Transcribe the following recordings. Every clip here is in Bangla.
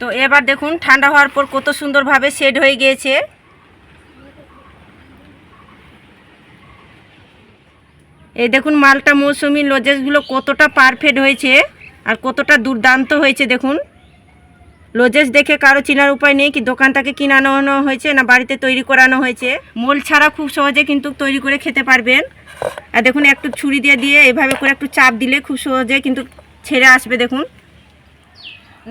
তো এবার দেখুন, ঠান্ডা হওয়ার পর কত সুন্দরভাবে সেট হয়ে গিয়েছে। এই দেখুন, মালটা মৌসুমি লজেসগুলো কতটা পারফেক্ট হয়েছে আর কতটা দুর্দান্ত হয়েছে, দেখুন। লজেস দেখে কারও চেনার উপায় নেই কি দোকানটাকে কিনানো হয়েছে না বাড়িতে তৈরি করানো হয়েছে। মোল ছাড়া খুব সহজে কিন্তু তৈরি করে খেতে পারবেন। আর দেখুন, একটু ছুরি দিয়ে দিয়ে এভাবে করে একটু চাপ দিলে খুব সহজে কিন্তু ছেড়ে আসবে, দেখুন।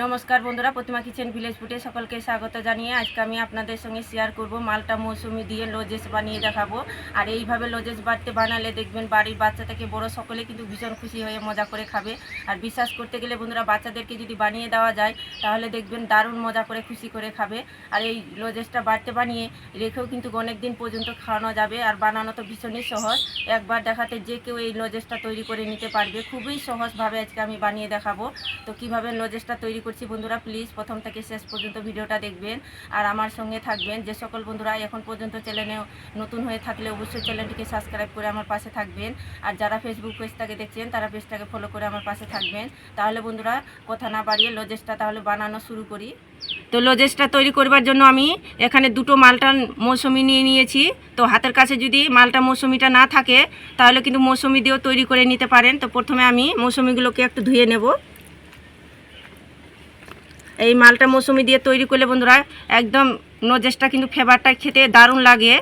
নমস্কার বন্ধুরা, প্রতিমা কিচেন ভিলেজ ফুটে সকলকে স্বাগত জানিয়ে আজকে আমি আপনাদের সঙ্গে শেয়ার করব মালটা মৌসুমি দিয়ে লজেস বানিয়ে দেখাবো। আর এইভাবে লজেস বাড়িতে বানালে দেখবেন বাড়ির বাচ্চা থেকে বড় সকলে কিন্তু ভীষণ খুশি হয়ে মজা করে খাবে। আর বিশ্বাস করতে গেলে বন্ধুরা, বাচ্চাদেরকে যদি বানিয়ে দেওয়া যায়, তাহলে দেখবেন দারুণ মজা করে খুশি করে খাবে। আর এই লজেসটা বাড়িতে বানিয়ে রেখেও কিন্তু অনেক দিন পর্যন্ত খাওয়ানো যাবে। আর বানানো তো ভীষণই সহজ। একবার দেখাতে যে কেউ এই লজেসটা তৈরি করে নিতে পারবে। খুবই সহজভাবে আজকে আমি বানিয়ে দেখাবো। তো কীভাবে লজেসটা তৈরি করছি বন্ধুরা প্লিজ প্রথম থেকে শেষ পর্যন্ত ভিডিওটা দেখবেন। আর আমার সঙ্গে থাকবেন যে সকল বন্ধুরা এখন পর্যন্ত চ্যানেলে নতুন হয়ে থাকলে অবশ্যই চ্যানেলটিকে সাবস্ক্রাইব করে আমার পাশে থাকবেন। আর যারা ফেসবুক পেজটাকে দেখছেন, তারা পেজটাকে ফলো করে আমার পাশে থাকবেন। তাহলে বন্ধুরা, কথা না বাড়িয়ে লজেসটা তাহলে বানানো শুরু করি। তো লজেসটা তৈরি করবার জন্য আমি এখানে দুটো মালটা মৌসুমি নিয়ে নিয়েছি। তো হাতের কাছে যদি মালটা মৌসুমিটা না থাকে, তাহলে কিন্তু মৌসুমি দিয়েও তৈরি করে নিতে পারেন। তো প্রথমে আমি মৌসুমিগুলোকে একটু ধুয়ে নেব। এই মালটা মৌসুমি দিয়ে তৈরি করলে বন্ধুরা একদম নজেসটা কিন্তু ফেভারটা খেতে দারুণ লাগে।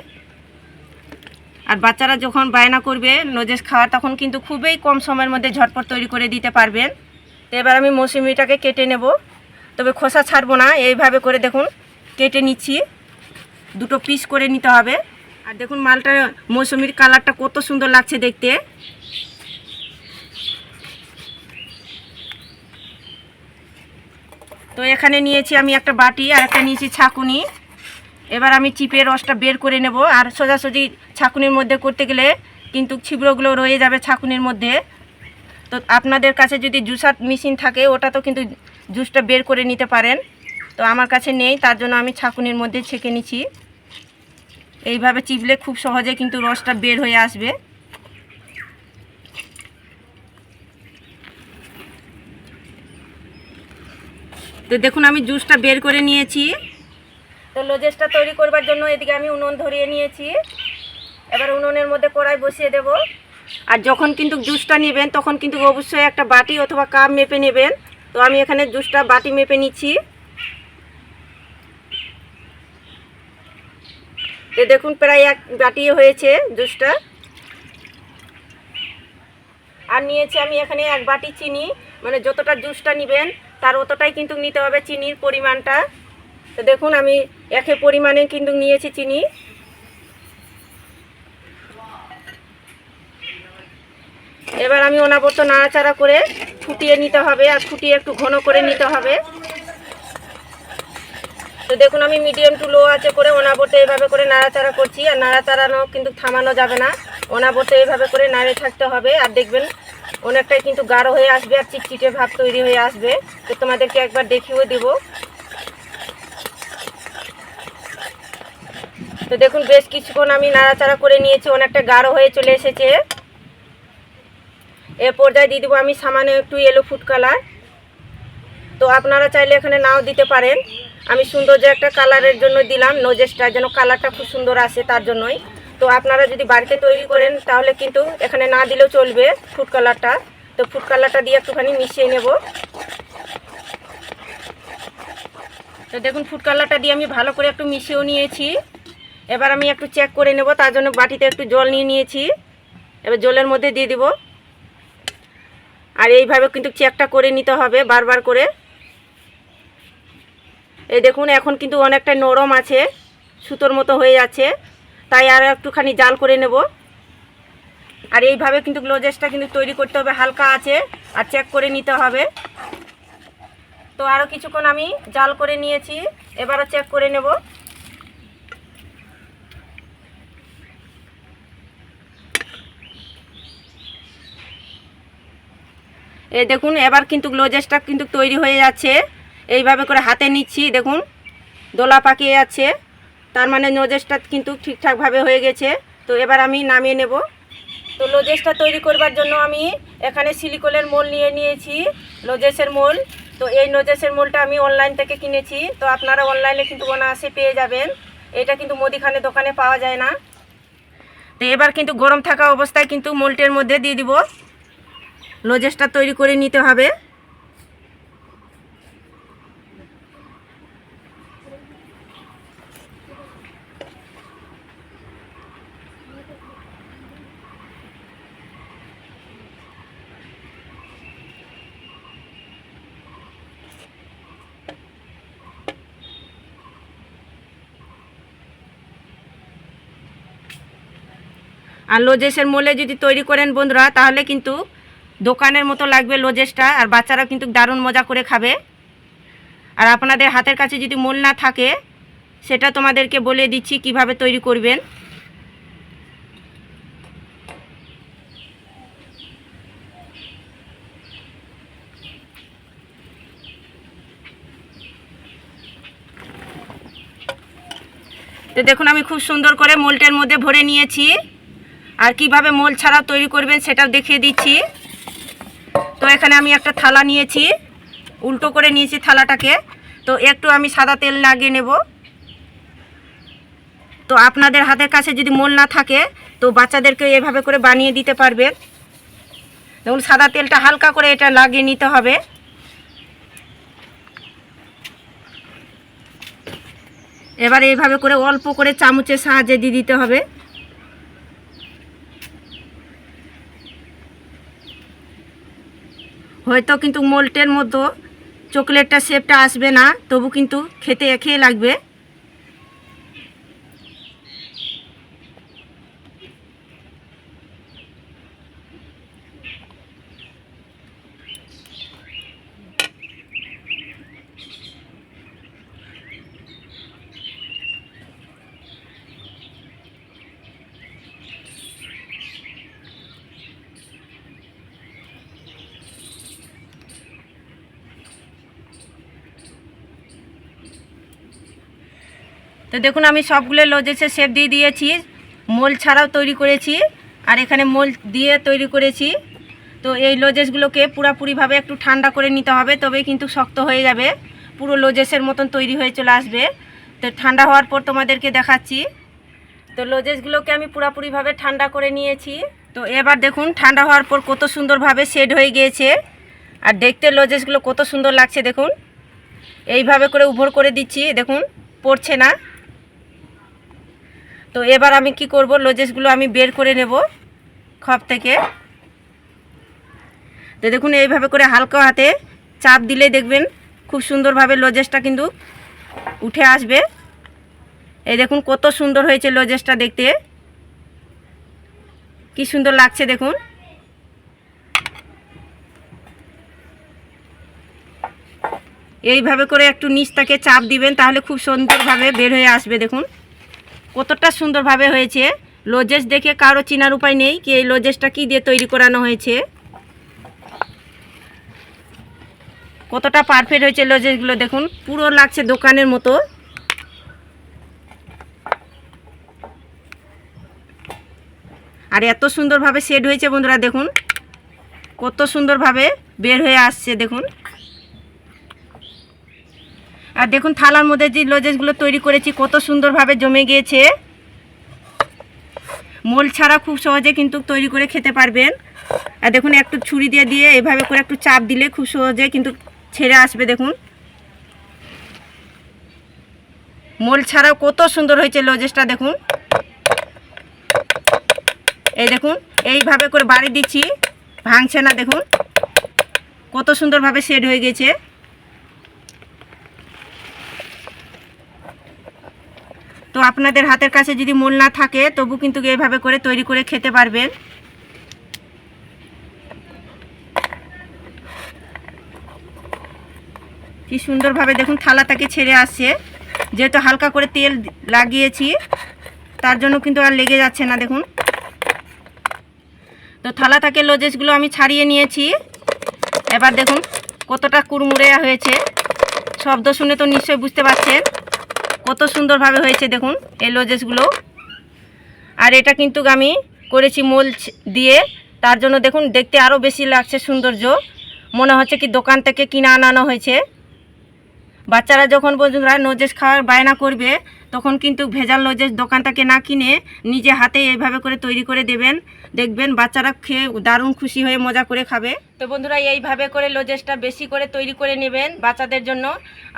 আর বাচ্চারা যখন বায়না করবে নজেস খাওয়ার তখন কিন্তু খুবই কম সময়ের মধ্যে ঝটপট তৈরি করে দিতে পারবেন। তো এবার আমি মৌসুমিটাকে কেটে নেব। তবে খোসা ছাড়বো না, এইভাবে করে দেখুন, কেটে নিচ্ছি। দুটো পিস করে নিতে হবে। আর দেখুন মালটা মৌসুমির কালারটা কত সুন্দর লাগছে দেখতে। তো এখানে নিয়েছি আমি একটা বাটি আর একটা নিয়েছি ছাকুনি। এবার আমি চিপের রসটা বের করে নেব আর সোজাসুজি ছাকুনির মধ্যে করতে গেলে কিন্তু ছিবড়োগুলো রয়ে যাবে ছাকুনির মধ্যে। তো আপনাদের কাছে যদি জুসার মেশিন থাকে, ওটা তো কিন্তু জুসটা বের করে নিতে পারেন। তো আমার কাছে নেই, তার জন্য আমি ছাকুনির মধ্যে ছেঁকে নিচ্ছি। এইভাবে চিপলে খুব সহজে কিন্তু রসটা বের হয়ে আসবে। তো দেখুন, আমি জুসটা বের করে নিয়েছি। তো লজেসটা তৈরি করবার জন্য এদিকে আমি উনুন ধরিয়ে নিয়েছি। এবার উনুনের মধ্যে কড়াই বসিয়ে দেব। আর যখন কিন্তু জুসটা নেবেন, তখন কিন্তু অবশ্যই একটা বাটি অথবা কাপ মেপে নেবেন। তো আমি এখানে জুসটা বাটি মেপে নিচ্ছি। তো দেখুন, প্রায় এক বাটি হয়েছে জুসটা। আর নিয়েছি আমি এখানে এক বাটি চিনি। মানে যতটা জুসটা নেবেন তার অতটাই কিন্তু নিতে হবে চিনির পরিমাণটা। তো দেখুন, আমি একে পরিমাণে কিন্তু নিয়েছি চিনি। এবার আমি অনাবর্ত নাড়াচাড়া করে ফুটিয়ে নিতে হবে আর ফুটিয়ে একটু ঘন করে নিতে হবে। তো দেখুন, আমি মিডিয়াম টু লো আছে করে অনাবর্ত এভাবে করে নাড়াচাড়া করছি আর নাড়াচাড়ানো কিন্তু থামানো যাবে না। অনাবর্ত এভাবে করে নাড়ে থাকতে হবে। আর দেখবেন অনেকটাই কিন্তু গাঢ় হয়ে আসবে আর চিটচিটে ভাব তৈরি হয়ে আসবে। তো তোমাদেরকে একবার দেখিয়েও দেবো। তো দেখুন, বেশ কিছুক্ষণ আমি নাড়াচাড়া করে নিয়েছি, অনেকটা গাঢ় হয়ে চলে এসেছে। এ পর্যায়ে দিয়ে দেবো আমি সামান্য একটু এলো ফুড কালার তো আপনারা চাইলে এখানে নাও দিতে পারেন। আমি সৌন্দর্য একটা কালারের জন্য দিলাম নজেসটা যেন কালারটা খুব সুন্দর আসে তার জন্যই। তো আপনারা যদি বাড়িতে তৈরি করেন, তাহলে কিন্তু এখানে না দিলেও চলবে ফুড কালারটা তো ফুড কালারটা দিয়ে একটুখানি মিশিয়ে নেব। তো দেখুন ফুড কালারটা দিয়ে আমি ভালো করে একটু মিশিয়েও নিয়েছি। এবার আমি একটু চেক করে নেব, তার জন্য বাটিতে একটু জল নিয়ে নিয়েছি। এবার জলের মধ্যে দিয়ে দিব। আর এইভাবে কিন্তু চেকটা করে নিতে হবে বারবার করে। এই দেখুন, এখন কিন্তু অনেকটা নরম আছে, সুতোর মতো হয়ে যাচ্ছে তাই আর একটুখানি জাল করে নেব। আর এইভাবে কিন্তু গ্লোজেসটা কিন্তু তৈরি করতে হবে, হালকা আছে, আর চেক করে নিতে হবে। তো আরও কিছুক্ষণ আমি জাল করে নিয়েছি, এবারও চেক করে নেব। এ দেখুন, এবার কিন্তু গ্লোজেসটা কিন্তু তৈরি হয়ে যাচ্ছে। এইভাবে করে হাতে নিচ্ছি, দেখুন, দোলা পাকিয়ে যাচ্ছে। তার মানে নোজেসটা কিন্তু ঠিকঠাকভাবে হয়ে গেছে। তো এবার আমি নামিয়ে নেব। তো লজেসটা তৈরি করবার জন্য আমি এখানে সিলিকলের মোল নিয়ে নিয়েছি লজেসের মোল। তো এই নোজেসের মোলটা আমি অনলাইন থেকে কিনেছি। তো আপনারা অনলাইনে কিন্তু অনায়াসে পেয়ে যাবেন। এটা কিন্তু মুদিখানে দোকানে পাওয়া যায় না। তো এবার কিন্তু গরম থাকা অবস্থায় কিন্তু মোলটের মধ্যে দিয়ে দিব। লোজেসটা তৈরি করে নিতে হবে। আর লোজেসের মোলে যদি তৈরি করেন বন্ধুরা, তাহলে কিন্তু দোকানের মতো লাগবে লোজেসটা আর বাচ্চারা কিন্তু দারুণ মজা করে খাবে। আর আপনাদের হাতের কাছে যদি মোল না থাকে, সেটা তোমাদেরকে বলে দিচ্ছি কীভাবে তৈরি করবেন। তো দেখুন, আমি খুব সুন্দর করে মোলটের মধ্যে ভরে নিয়েছি। আর কীভাবে মোল ছাড়াও তৈরি করবেন সেটাও দেখিয়ে দিচ্ছি। তো এখানে আমি একটা থালা নিয়েছি, উল্টো করে নিয়েছি থালাটাকে। তো একটু আমি সাদা তেল লাগিয়ে নেব। তো আপনাদের হাতের কাছে যদি মোল না থাকে, তো বাচ্চাদেরকে এভাবে করে বানিয়ে দিতে পারবেন। দেখুন, সাদা তেলটা হালকা করে এটা লাগিয়ে নিতে হবে। এবার এইভাবে করে অল্প করে চামচের সাহায্যে দিয়ে দিতে হবে। হয়তো কিন্তু মোল্টের মতো চকলেটটা শেপটা আসবে না তবু কিন্তু খেতে খেয়ে লাগবে। তো দেখুন, আমি সবগুলো লজেসে শেপ দিয়ে দিয়েছি। মোল ছাড়াও তৈরি করেছি। আর এখানে মোল দিয়ে তৈরি করেছি। তো এই লজেসগুলোকে পুরাপুরিভাবে একটু ঠান্ডা করে নিতে হবে, তবে কিন্তু শক্ত হয়ে যাবে। পুরো লজেসের মতন তৈরি হয়ে চলে আসবে। তো ঠান্ডা হওয়ার পর তোমাদেরকে দেখাচ্ছি। তো লজেসগুলোকে আমি পুরাপুরিভাবে ঠান্ডা করে নিয়েছি। তো এবার দেখুন, ঠান্ডা হওয়ার পর কত সুন্দরভাবে শেড হয়ে গিয়েছে। আর দেখতে লজেসগুলো কত সুন্দর লাগছে, দেখুন। এইভাবে করে উভর করে দিচ্ছি, দেখুন, পড়ছে না। তো এবার আমি কি করব? লজেসগুলো আমি বের করে নেব খপ থেকে। তো দেখুন, এইভাবে করে হালকা হাতে চাপ দিলেই দেখবেন খুব সুন্দরভাবে লজেসটা কিন্তু উঠে আসবে। এই দেখুন, কত সুন্দর হয়েছে লজেসটা দেখতে। কি সুন্দর লাগছে দেখুন। এইভাবে করে একটু নিচটাকে চাপ দিবেন, তাহলে খুব সুন্দরভাবে বের হয়ে আসবে দেখুন। কতটা সুন্দরভাবে হয়েছে। লজেস দেখে কারও চেনার উপায় নেই কি এই লজেসটা কী দিয়ে তৈরি করানো হয়েছে। কতটা পারফেক্ট হয়েছে লজেসগুলো দেখুন, পুরো লাগছে দোকানের মতো। আর এত সুন্দরভাবে সেট হয়েছে বন্ধুরা দেখুন, কত সুন্দরভাবে বের হয়ে আসছে দেখুন। আর দেখুন থালার মধ্যে যে লজেসগুলো তৈরি করেছি, কত সুন্দরভাবে জমে গিয়েছে। মোল ছাড়া খুব সহজে কিন্তু তৈরি করে খেতে পারবেন। আর দেখুন একটু ছুরি দিয়ে দিয়ে এভাবে করে একটু চাপ দিলে খুব সহজে কিন্তু ছেড়ে আসবে, দেখুন। মোল ছাড়াও কত সুন্দর হয়েছে লজেসটা, দেখুন। এই দেখুন, এইভাবে করে বাড়ি দিচ্ছি। ভাঙছে না, দেখুন। কত সুন্দরভাবে সেট হয়ে গেছে। তো আপনাদের হাতের কাছে যদি মোল না থাকে, তবু কিন্তু এইভাবে করে তৈরি করে খেতে পারবেন। কি সুন্দরভাবে দেখুন থালাটাকে ছেড়ে আসছে। যেহেতু হালকা করে তেল লাগিয়েছি, তার জন্য কিন্তু আর লেগে যাচ্ছে না, দেখুন। তো থালা থেকে লজেসগুলো আমি ছাড়িয়ে নিয়েছি। এবার দেখুন কতটা কুড়মুড়ে হয়েছে। শব্দ শুনে তো নিশ্চয়ই বুঝতে পারছেন। কত সুন্দরভাবে হয়েছে দেখুন, এই লজেসগুলো। আর এটা কিন্তু আমি করেছি মোল দিয়ে। তার জন্য দেখুন, দেখতে আরও বেশি লাগছে সৌন্দর্য। মনে হচ্ছে কি দোকান থেকে কিনে আনানো হয়েছে। বাচ্চারা যখন বন্ধুরা নজেস খাওয়ার বায়না করবে, তখন কিন্তু ভেজাল নজেস দোকান থেকে না কিনে নিজে হাতে এইভাবে করে তৈরি করে দেবেন। দেখবেন বাচ্চারা খেয়ে দারুণ খুশি হয়ে মজা করে খাবে। তো বন্ধুরা, এইভাবে করে লজেসটা বেশি করে তৈরি করে নেবেন বাচ্চাদের জন্য।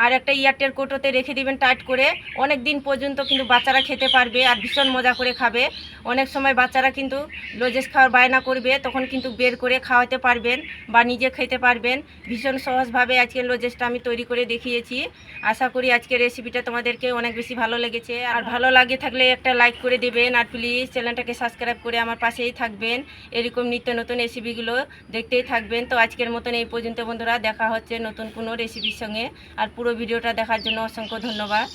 আর একটা ইয়ারটেল কোটোতে রেখে দিবেন টাইট করে। অনেক দিন পর্যন্ত কিন্তু বাচ্চারা খেতে পারবে আর ভীষণ মজা করে খাবে। অনেক সময় বাচ্চারা কিন্তু লজেস খাওয়ার বায়না করবে, তখন কিন্তু বের করে খাওয়াতে পারবেন বা নিজে খেতে পারবেন। ভীষণ সহজভাবে আজকে লজেসটা আমি তৈরি করে দেখিয়েছি। আশা করি আজকের রেসিপিটা তোমাদেরকে অনেক বেশি ভালো লেগেছে। আর ভালো লাগে থাকলে একটা লাইক করে দেবেন। আর প্লিজ চ্যানেলটাকে সাবস্ক্রাইব করে আমার পাশেই থাকবেন। এরকম নিত্য নতুন রেসিপিগুলো দেখতেই থাকবেন। তো আজকের মতন এই পর্যন্ত বন্ধুরা, দেখা হচ্ছে নতুন কোনো রেসিপির সঙ্গে। আর পুরো ভিডিওটা দেখার জন্য অসংখ্য ধন্যবাদ।